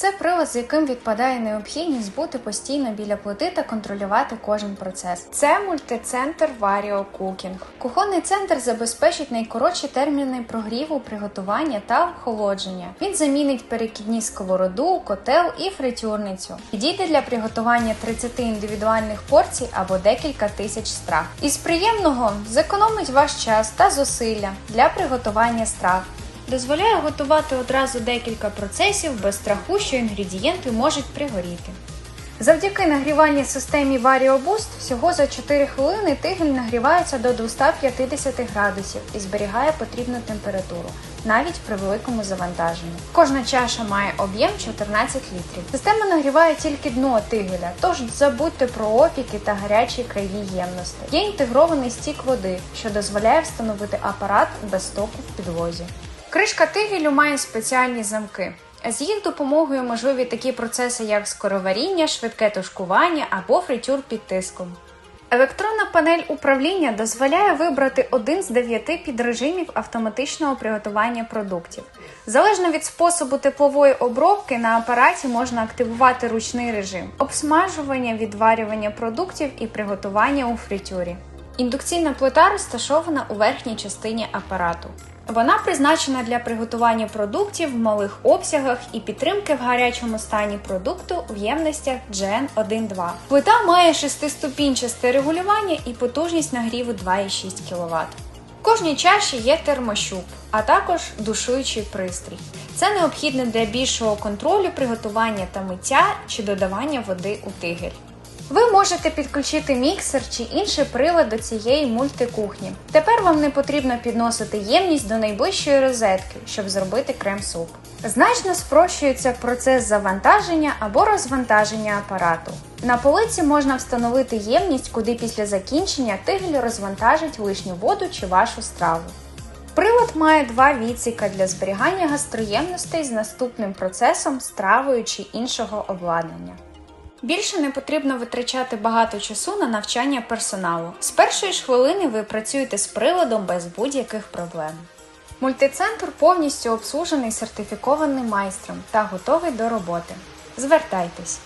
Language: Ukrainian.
Це прилад, з яким відпадає необхідність бути постійно біля плити та контролювати кожен процес. Це мультицентр Vario Cooking. Кухонний центр забезпечить найкоротші терміни прогріву, приготування та охолодження. Він замінить перекидні сковороду, котел і фритюрницю. Підійде для приготування 30 індивідуальних порцій або декілька тисяч страв. Із приємного зекономить ваш час та зусилля для приготування страв. Дозволяє готувати одразу декілька процесів без страху, що інгредієнти можуть пригоріти. Завдяки нагрівальній системі VarioBoost всього за 4 хвилини тигель нагрівається до 250 градусів і зберігає потрібну температуру, навіть при великому завантаженні. Кожна чаша має об'єм 14 літрів. Система нагріває тільки дно тигеля, тож забудьте про опіки та гарячі краї ємності. Є інтегрований стік води, що дозволяє встановити апарат без току в підлозі. Кришка тигелю має спеціальні замки. З їх допомогою можливі такі процеси, як скороваріння, швидке тушкування або фритюр під тиском. Електронна панель управління дозволяє вибрати один з дев'яти підрежимів автоматичного приготування продуктів. Залежно від способу теплової обробки на апараті можна активувати ручний режим обсмажування, відварювання продуктів і приготування у фритюрі. Індукційна плита розташована у верхній частині апарату. Вона призначена для приготування продуктів в малих обсягах і підтримки в гарячому стані продукту в ємностях GN1-2. Плита має шестиступінчасте регулювання і потужність нагріву 2,6 кВт. В кожній чаші є термощуп, а також душуючий пристрій. Це необхідно для більшого контролю приготування та миття чи додавання води у тигель. Ви можете підключити міксер чи інший прилад до цієї мультикухні. Тепер вам не потрібно підносити ємність до найближчої розетки, щоб зробити крем-суп. Значно спрощується процес завантаження або розвантаження апарату. На полиці можна встановити ємність, куди після закінчення тигель розвантажить лишню воду чи вашу страву. Прилад має два відсіка для зберігання гастроємностей з наступним процесом стравою чи іншого обладнання. Більше не потрібно витрачати багато часу на навчання персоналу. З першої ж хвилини ви працюєте з приладом без будь-яких проблем. Мультицентр повністю обслужений сертифікованим майстром та готовий до роботи. Звертайтесь!